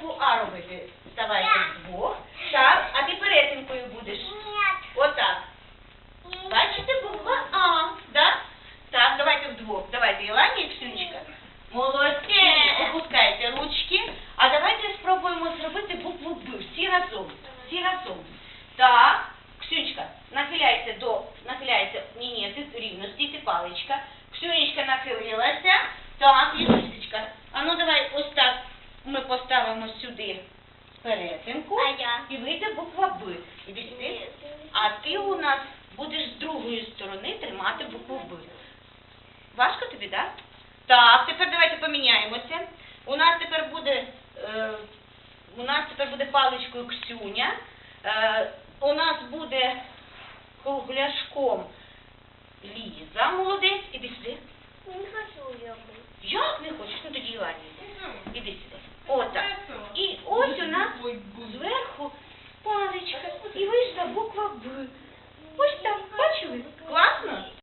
букву А робити. Вставайте вдвох. Так, а ти перетинкою будеш. Отак. Бачите, буква А, да? Так, давайте вдвох. Давайте, Ілані і Ксюнечка. Молодці, опускайте ручки. А давайте спробуємо зробити букву Б. Всі разом. Всі разом. Так, Ксюнечка, нахиляйся до, нахиляйся, ні, ні, ти рівно, стійте паличка. Ксюнечка нахилилася. Так, Лісичка. А ну давай ось так ми поставимо сюди перетинку. А я? І вийде буква Б. Іди сюди. А ти у нас будеш з другої сторони тримати букву Б. Важко тобі, так? Так, тепер давайте поміняємося. У нас тепер буде, е, у нас тепер буде паличкою Ксюня. Е, у нас буде кругляшком Ліза, молодець. Іди сюди. Не хочу я. Як не хочеш? Ну тоді Ілані. Іди сюди. Отак. І ось у нас зверху паличка. І вийшла буква Б.